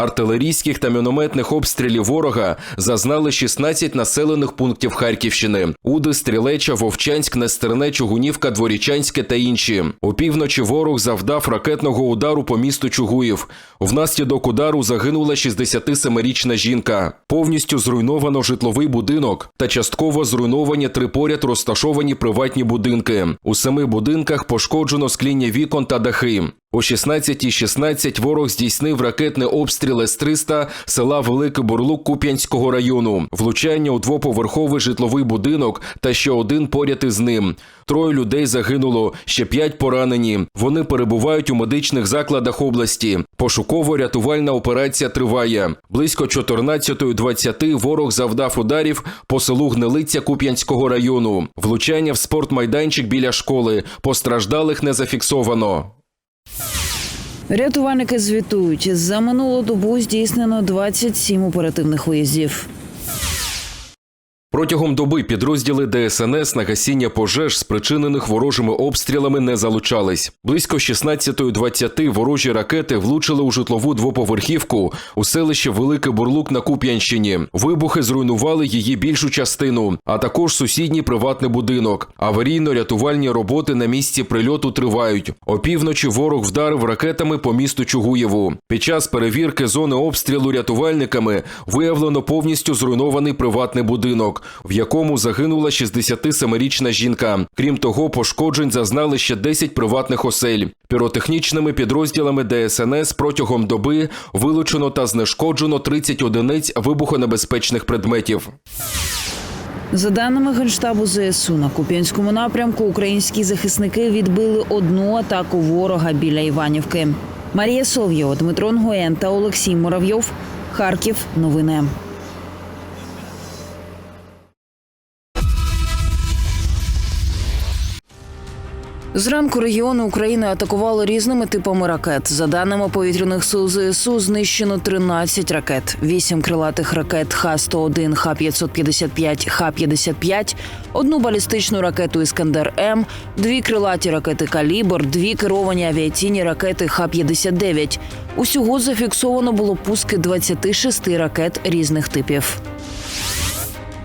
Артилерійських та мінометних обстрілів ворога зазнали 16 населених пунктів Харківщини: Уди, Стрілеча, Вовчанськ, Нестерне, Чугунівка, Дворічанське та інші. Опівночі ворог завдав ракетного удару по місту Чугуїв. Внаслідок удару загинула 67-річна жінка. Повністю зруйновано житловий будинок та частково зруйновані три поряд розташовані приватні будинки. У семи будинках пошкоджено скління вікон та дахи. О 16.16 ворог здійснив ракетний обстріл С-300 села Великий Бурлук Куп'янського району, влучання у двоповерховий житловий будинок та ще один поряд із ним. Троє людей загинуло, ще п'ять поранені. Вони перебувають у медичних закладах області. Пошуково-рятувальна операція триває. Близько 14.20 ворог завдав ударів по селу Гнилиця Куп'янського району. Влучання в спортмайданчик біля школи. Постраждалих не зафіксовано. Рятувальники звітують, за минулу добу здійснено 27 оперативних виїздів. Протягом доби підрозділи ДСНС на гасіння пожеж, спричинених ворожими обстрілами, не залучались. Близько 16.20 ворожі ракети влучили у житлову двоповерхівку у селищі Великий Бурлук на Куп'янщині. Вибухи зруйнували її більшу частину, а також сусідній приватний будинок. Аварійно-рятувальні роботи на місці прильоту тривають. Опівночі ворог вдарив ракетами по місту Чугуєву. Під час перевірки зони обстрілу рятувальниками виявлено повністю зруйнований приватний будинок в якому загинула 67-річна жінка. Крім того, пошкоджень зазнали ще 10 приватних осель. Піротехнічними підрозділами ДСНС протягом доби вилучено та знешкоджено 30 одиниць вибухонебезпечних предметів. За даними Генштабу ЗСУ, на Куп'янському напрямку українські захисники відбили одну атаку ворога біля Іванівки. Марія Соловйова, Дмитро Нгоєн та Олексій Муравйов. Харків. Новини. Зранку регіони України атакували різними типами ракет. За даними повітряних сил ЗСУ, знищено 13 ракет, 8 крилатих ракет Х-101, Х-555, Х-55, одну балістичну ракету Іскандер М, дві крилаті ракети Калібр, дві керовані авіаційні ракети Х-59. Усього зафіксовано було пуски 26 ракет різних типів.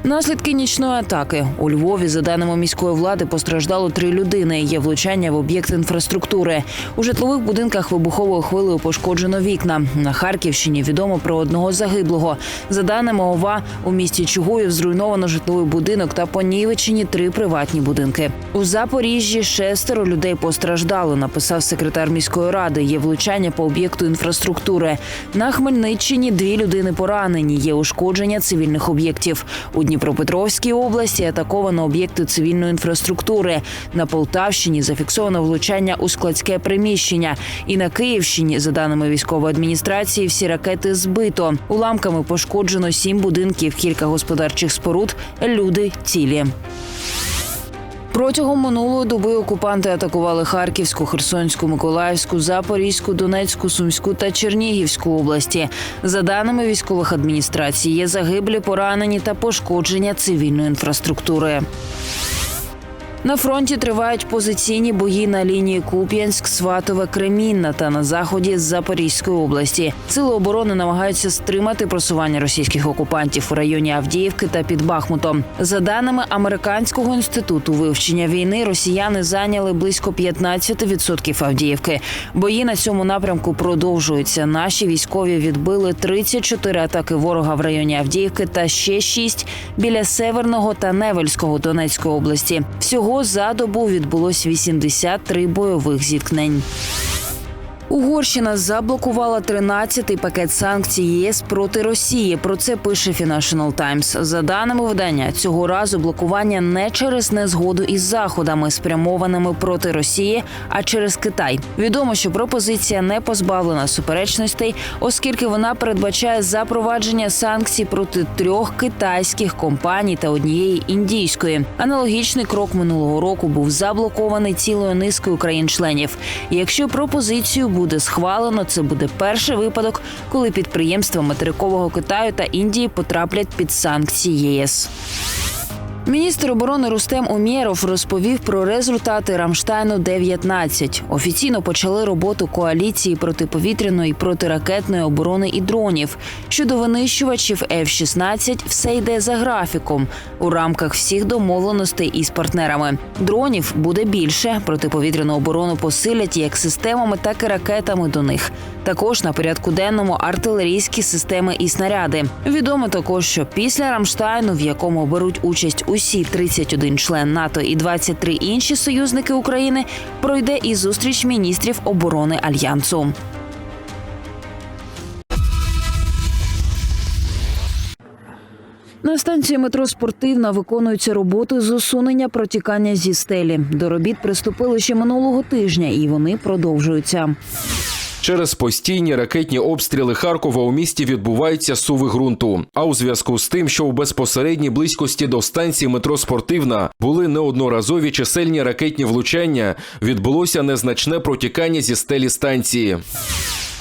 Наслідки нічної атаки у Львові, за даними міської влади, постраждало три людини. Є влучання в об'єкт інфраструктури. У житлових будинках вибуховою хвилею пошкоджено вікна. На Харківщині відомо про одного загиблого. За даними ОВА, у місті Чугуїв зруйновано житловий будинок та понівечені три приватні будинки. У Запоріжжі шестеро людей постраждало. Написав секретар міської ради. Є влучання по об'єкту інфраструктури. На Хмельниччині дві людини поранені. Є ушкодження цивільних об'єктів. У Дніпропетровській області атаковано об'єкти цивільної інфраструктури. На Полтавщині зафіксовано влучання у складське приміщення. І на Київщині, за даними військової адміністрації, всі ракети збито. Уламками пошкоджено сім будинків, кілька господарчих споруд, люди цілі. Протягом минулої доби окупанти атакували Харківську, Херсонську, Миколаївську, Запорізьку, Донецьку, Сумську та Чернігівську області. За даними військових адміністрацій, є загиблі, поранені та пошкодження цивільної інфраструктури. На фронті тривають позиційні бої на лінії Куп'янськ, Сватове, Кремінна та на заході Запорізької області. Сили оборони намагаються стримати просування російських окупантів у районі Авдіївки та під Бахмутом. За даними американського інституту вивчення війни, росіяни зайняли близько 15% Авдіївки. Бої на цьому напрямку продовжуються. Наші військові відбили 34 атаки ворога в районі Авдіївки та ще 6 біля Северного та Невельського Донецької області. Всього за добу відбулось 83 бойових зіткнень. Угорщина заблокувала 13-й пакет санкцій ЄС проти Росії. Про це пише Financial Times. За даними видання, цього разу блокування не через незгоду із заходами, спрямованими проти Росії, а через Китай. Відомо, що пропозиція не позбавлена суперечностей, оскільки вона передбачає запровадження санкцій проти трьох китайських компаній та однієї індійської. Аналогічний крок минулого року був заблокований цілою низкою країн-членів. Якщо пропозицію буде схвалено, це буде перший випадок, коли підприємства материкового Китаю та Індії потраплять під санкції ЄС. Міністр оборони Рустем Умєров розповів про результати Рамштайну 19 Офіційно почали роботу коаліції протиповітряної протиракетної оборони і дронів. Щодо винищувачів F-16 все йде за графіком у рамках всіх домовленостей із партнерами. Дронів буде більше. Протиповітряну оборону посилять як системами, так і ракетами до них. Також на порядку денному артилерійські системи і снаряди. Відомо також, що після Рамштайну, в якому беруть участь усі 31 член НАТО і 23 інші союзники України, пройде і зустріч міністрів оборони альянсу. На станції метро Спортивна виконуються роботи з усунення протікання зі стелі. До робіт приступили ще минулого тижня, і вони продовжуються. Через постійні ракетні обстріли Харкова у місті відбуваються суви ґрунту. А у зв'язку з тим, що у безпосередній близькості до станції метро Спортивна були неодноразові чисельні ракетні влучання, відбулося незначне протікання зі стелі станції.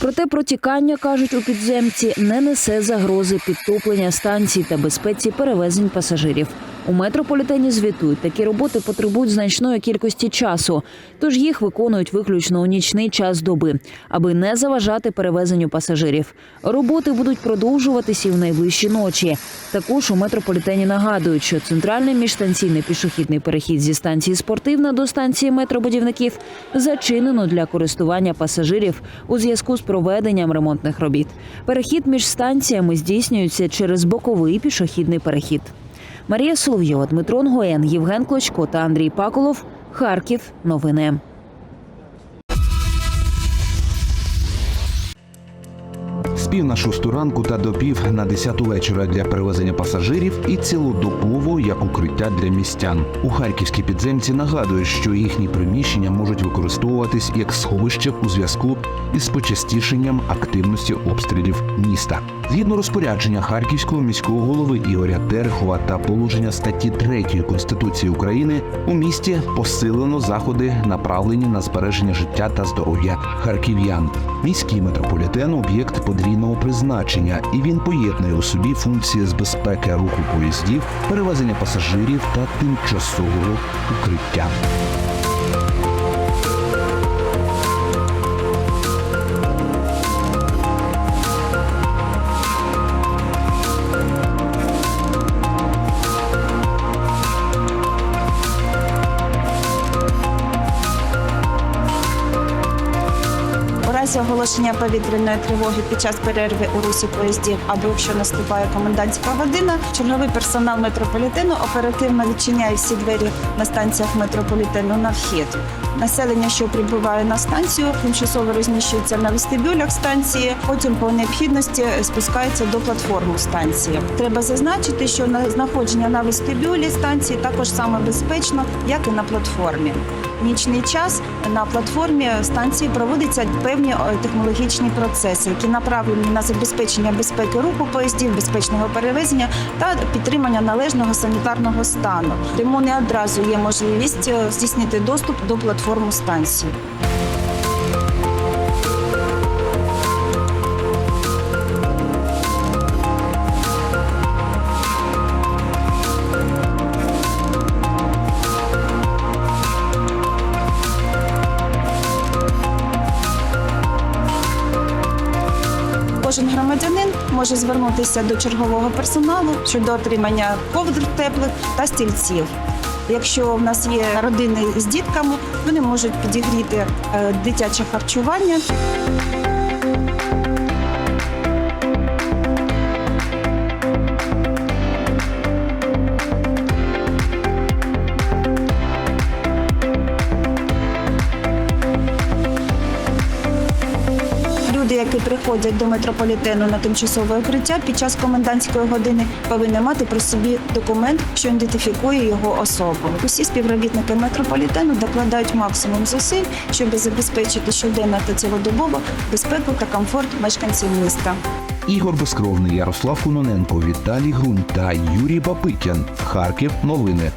Проте протікання кажуть у підземці не несе загрози підтоплення станцій та безпеці перевезень пасажирів. У метрополітені звітують, такі роботи потребують значної кількості часу, тож їх виконують виключно у нічний час доби, аби не заважати перевезенню пасажирів. Роботи будуть продовжуватися і в найближчі ночі. Також у метрополітені нагадують, що центральний міжстанційний пішохідний перехід зі станції спортивна до станції метробудівників зачинено для користування пасажирів у зв'язку з проведенням ремонтних робіт. Перехід між станціями здійснюється через боковий пішохідний перехід. Марія Соловйова, Дмитро Нгоєн, Євген Клочко та Андрій Паколов. Харків. Новини. Пів на шосту ранку та до пів на десяту вечора для перевезення пасажирів і цілодобово як укриття для містян. У харківській підземці нагадують, що їхні приміщення можуть використовуватись як сховище у зв'язку із почастішенням активності обстрілів міста. Згідно розпорядження харківського міського голови Ігоря Терехова та положення статті 3 Конституції України у місті посилено заходи, направлені на збереження життя та здоров'я харків'ян. Міський метрополітен об'єкт подвійного призначення, і він поєднує у собі функції з безпеки руху поїздів, перевезення пасажирів та тимчасового укриття. Разі оголошення повітряної тривоги під час перерви у русі поїздів або якщо наступає комендантська година, черговий персонал метрополітену оперативно відчиняє всі двері на станціях метрополітену на вхід. Населення, що прибуває на станцію, тимчасово розміщується на вестибюлях станції. Потім по необхідності спускається до платформи станції. Треба зазначити, що на знаходження на вестибюлі станції також саме безпечно, як і на платформі. Нічний час на платформі станції проводяться певні е, технологічні процеси, які направлені на забезпечення безпеки руху поїздів, безпечного перевезення та підтримання належного санітарного стану. Тому не одразу є можливість е, здійснити доступ до платформи станції. Кожен громадянин може звернутися до чергового персоналу щодо отримання ковдр теплих та стільців. Якщо в нас є родини з дітками, вони можуть підігріти е, дитяче харчування. Люди, які приходять до метрополітену на тимчасове укриття під час комендантської години, повинні мати при собі документ, що ідентифікує його особу. Усі співробітники метрополітену докладають максимум зусиль, щоб забезпечити щоденно та цілодобово безпеку та комфорт мешканців міста. Ігор Безкровний, Ярослав Куноненко, Віталій Грунь та Юрій Бабикян. Харків. Новини.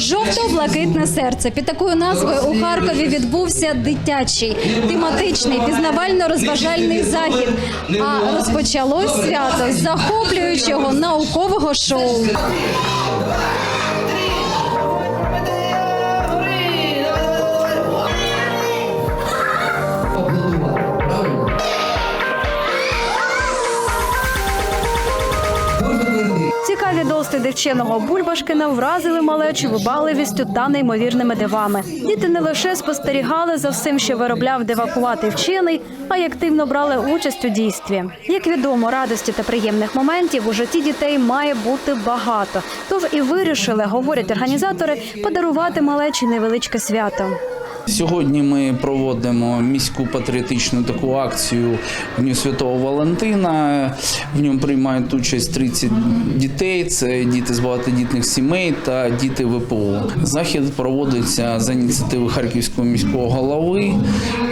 Жовто-блакитне серце під такою назвою у Харкові відбувся дитячий тематичний пізнавально-розважальний захід. А розпочалось свято захоплюючого наукового шоу. Цікаві досліди вченого Бульбашкина вразили малечу вибагливістю та неймовірними дивами. Діти не лише спостерігали за всім, що виробляв дивакуватий вчений, а й активно брали участь у дійстві. Як відомо, радості та приємних моментів у житті дітей має бути багато. Тож і вирішили, говорять організатори, подарувати малечі невеличке свято. Сьогодні ми проводимо міську патріотичну таку акцію Дню Святого Валентина. В ньому приймають участь 30 дітей. Це діти з багатодітних сімей та діти ВПО. Захід проводиться за ініціативи Харківського міського голови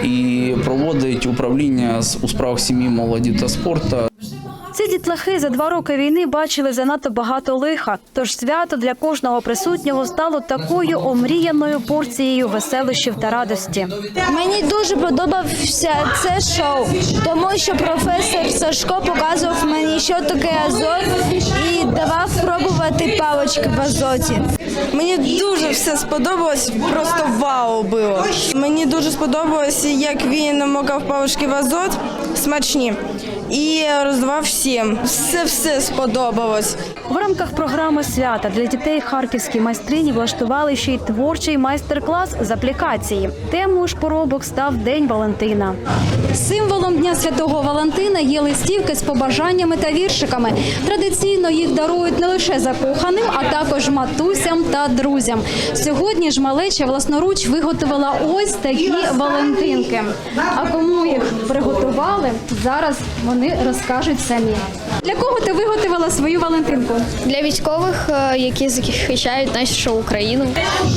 і проводить управління у справах сім'ї, молоді та спорту Ці дітлахи за два роки війни бачили занадто багато лиха. Тож свято для кожного присутнього стало такою омріяною порцією веселощів та радості. Мені дуже подобався це шоу, тому що професор Сашко показував мені, що таке азот, і давав пробувати палички в азоті. Мені дуже все сподобалось, просто вау було. Мені дуже сподобалось, як він макав палички в азот смачні і роздавав всім. Все все сподобалось. В рамках програми свята для дітей харківські майстрині влаштували ще й творчий майстер-клас з аплікації. Темою ж поробок став День Валентина. Символом Дня Святого Валентина є листівки з побажаннями та віршиками. Традиційно їх дарують не лише закоханим, а також матусям та друзям. Сьогодні ж малеча власноруч виготовила ось такі Валентинки. А кому їх приготували, зараз вони розкажуть самі. Для кого ти виготовила свою Валентинку? Для військових, е, які захищають нашу Україну.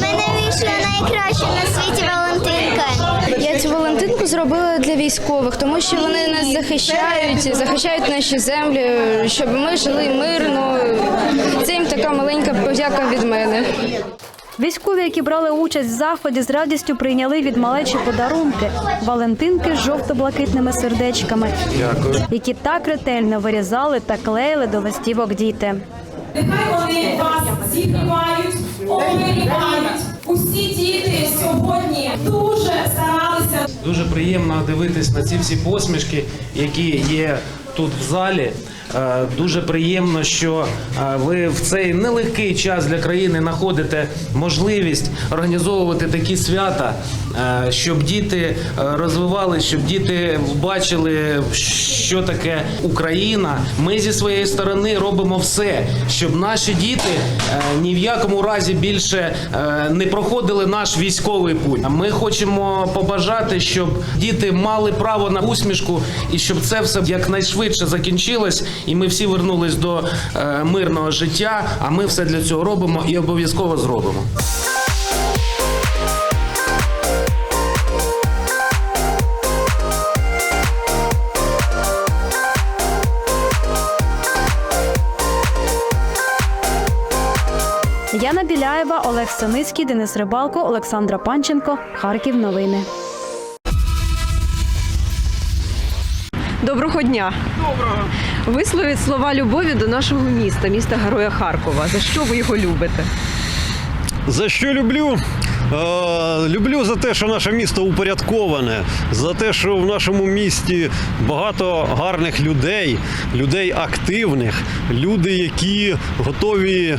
Мене вийшла найкраща на світі Валентинка. Я цю Валентинку зробила для військових, тому що вони нас захищають, захищають наші землі, щоб ми жили мирно. Це їм така маленька подяка від мене. Військові, які брали участь в заході, з радістю прийняли від малечі подарунки Валентинки з жовто-блакитними сердечками, які так ретельно вирізали та клеїли до листівок діти. Нехай вони вас зігрівають, оберігають. Усі діти сьогодні дуже старалися. Дуже приємно дивитись на ці всі посмішки, які є тут в залі. Е, Дуже приємно, що е, ви в цей нелегкий час для країни знаходите можливість організовувати такі свята, е, щоб діти розвивалися, щоб діти бачили, що таке Україна. Ми зі своєї сторони робимо все, щоб наші діти ні в якому разі більше не проходили наш військовий путь. Ми хочемо побажати, щоб діти мали право на усмішку і щоб це все якнайшвидше закінчилось, і ми всі вернулись до е, мирного життя. А ми все для цього робимо і обов'язково зробимо. Яна Біляєва, Олег Саницький, Денис Рибалко, Олександра Панченко. Харків. Новини. Доброго дня. Доброго. Висловіть слова любові до нашого міста, міста Героя Харкова. За що ви його любите? За що люблю? Е, люблю за те, що наше місто упорядковане, за те, що в нашому місті багато гарних людей, людей активних, люди, які готові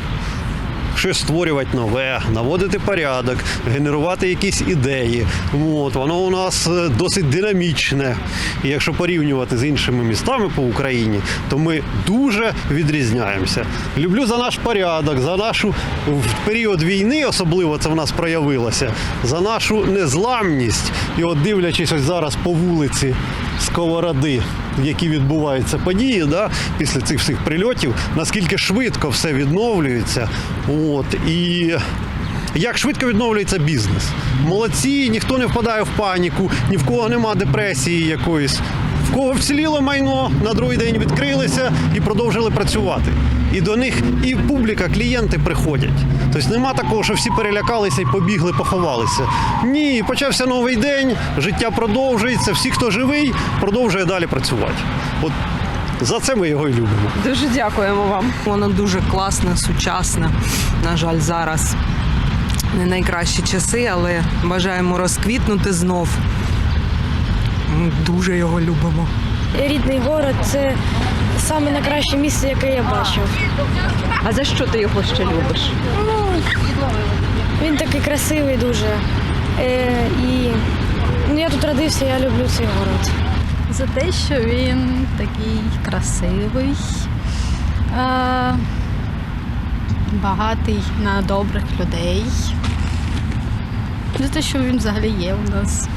щось створювати нове, наводити порядок, генерувати якісь ідеї. От, воно у нас е, досить динамічне. І якщо порівнювати з іншими містами по Україні, то ми дуже відрізняємося. Люблю за наш порядок, за нашу в період війни, особливо це в нас проявилося, за нашу незламність. І от дивлячись ось зараз по вулиці Сковороди, які відбуваються події, да, після цих всіх прильотів, наскільки швидко все відновлюється. От, і як швидко відновлюється бізнес. Молодці, ніхто не впадає в паніку, ні в кого нема депресії якоїсь. В кого вціліло майно, на другий день відкрилися і продовжили працювати. І до них і публіка, клієнти приходять. Тобто нема такого, що всі перелякалися і побігли, поховалися. Ні, почався новий день, життя продовжується. Всі, хто живий, продовжує далі працювати. От за це ми його і любимо. Дуже дякуємо вам. Воно дуже класне, сучасне. На жаль, зараз не найкращі часи, але бажаємо розквітнути знов. Ми Дуже його любимо. Рідний город це саме найкраще місце, яке я бачив. А за що ти його ще любиш? Він такий красивий дуже. Е, і ну, я тут родився, я люблю цей город. За те, що він такий красивий, е, багатий на добрих людей. За те, що він взагалі є у нас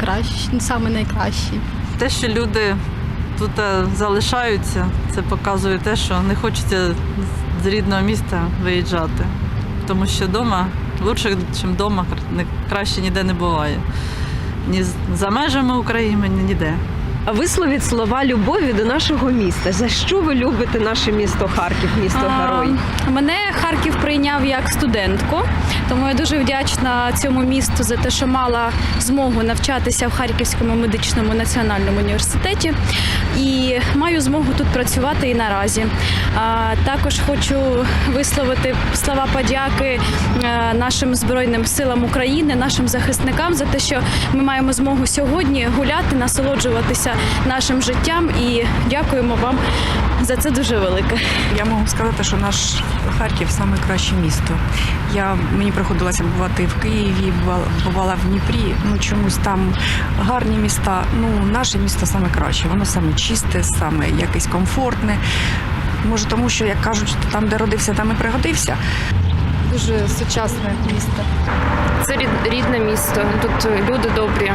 кращий, саме найкращий. Те, що люди тут е, залишаються, це показує те, що не хочеться з рідного міста виїжджати. Тому що вдома краще, ніж вдома, краще ніде не буває. Ні за межами України, ні ніде. А висловіть слова любові до нашого міста. За що ви любите наше місто Харків, місто герой? Мене Харків прийняв як студентку, тому я дуже вдячна цьому місту за те, що мала змогу навчатися в Харківському медичному національному університеті і маю змогу тут працювати і наразі. Також хочу висловити слова подяки е, нашим збройним силам України, нашим захисникам за те, що ми маємо змогу сьогодні гуляти, насолоджуватися нашим життям. І дякуємо вам за це дуже велике. Я можу сказати, що наш Харків саме краще місто. Я мені приходилося бувати в Києві, бувала, бувала в Дніпрі. Ну чомусь там гарні міста. Ну, наше місто саме краще. Воно саме чисте, саме якесь комфортне. Може, тому що як кажуть, там, де родився, там і пригодився. Дуже сучасне місто. Це рідне місто. Тут люди добрі,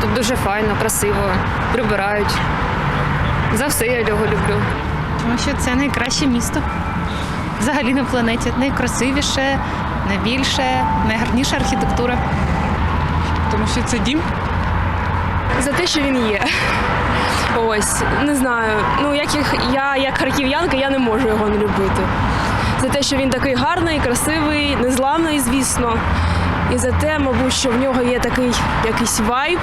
тут дуже файно, красиво, прибирають. За все я його люблю. Тому що це найкраще місто. Взагалі на планеті. Найкрасивіше, найбільше, найгарніша архітектура. Тому що це дім. За те, що він є. Ось, не знаю. Ну, як їх, я як харків'янка, я не можу його не любити. За те, що він такий гарний, красивий, незламний, звісно. І за те, мабуть, що в нього є такий якийсь вайб.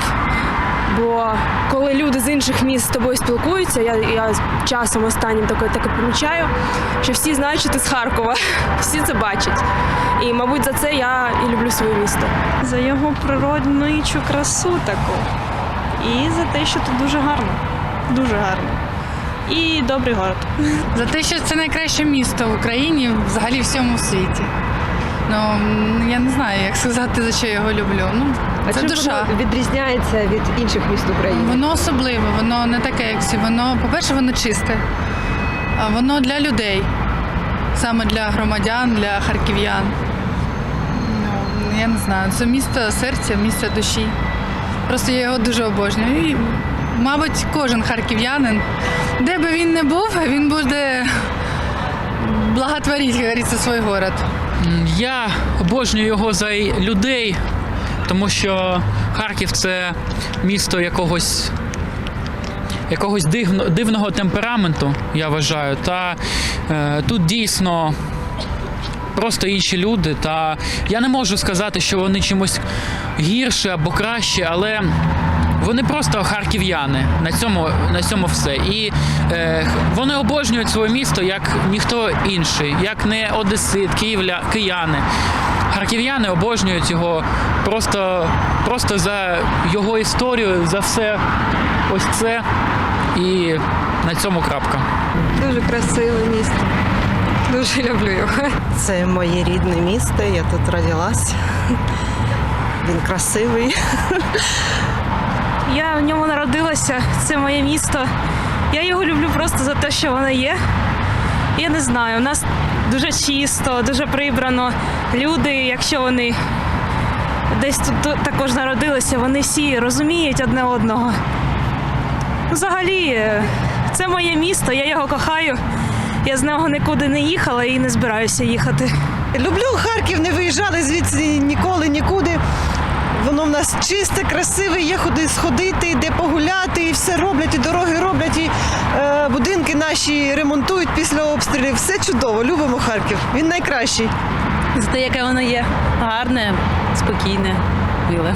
Бо коли люди з інших міст з тобою спілкуються, я, я часом останнім таке, таке помічаю, що всі знають, що ти з Харкова. Всі це бачать. І, мабуть, за це я і люблю своє місто. За його природничу красу таку. І за те, що тут дуже гарно. Дуже гарно. І добрий город. За те, що це найкраще місто в Україні, взагалі в всьому світі. Ну я не знаю, як сказати, за що я його люблю. Ну, А це чим душа. воно відрізняється від інших міст України? Воно особливе, воно не таке, як всі. Воно, по-перше, воно чисте. А Воно для людей, саме для громадян, для харків'ян. Ну, я не знаю, це місто серця, місто душі. Просто я його дуже обожнюю. І, мабуть, кожен харків'янин, де би він не був, він буде благотворити, як говориться, свій город. Я обожнюю його за людей, тому що Харків це місто якогось. Якогось дивно, дивного темпераменту, я вважаю. Та е, тут дійсно просто інші люди. Та я не можу сказати, що вони чимось гірше або краще, але вони просто харків'яни. На цьому, на цьому все. І е, вони обожнюють своє місто як ніхто інший, як не одесит, київля, кияни. Харків'яни обожнюють його просто, просто за його історію, за все ось це. І на цьому крапка. Дуже красиве місто. Дуже люблю його. Це моє рідне місто, я тут родилась. Він красивий. Я в ньому народилася, це моє місто. Я його люблю просто за те, що воно є. Я не знаю, у нас дуже чисто, дуже прибрано. Люди, якщо вони десь тут також народилися, вони всі розуміють одне одного. Взагалі, це моє місто, я його кохаю. Я з нього нікуди не їхала і не збираюся їхати. Люблю Харків, не виїжджали звідси ніколи, нікуди. Воно в нас чисте, красиве, є куди сходити, де погуляти, і все роблять, і дороги роблять, і е, будинки наші ремонтують після обстрілів. Все чудово. Любимо Харків. Він найкращий. За те, яке воно є гарне, спокійне, миле.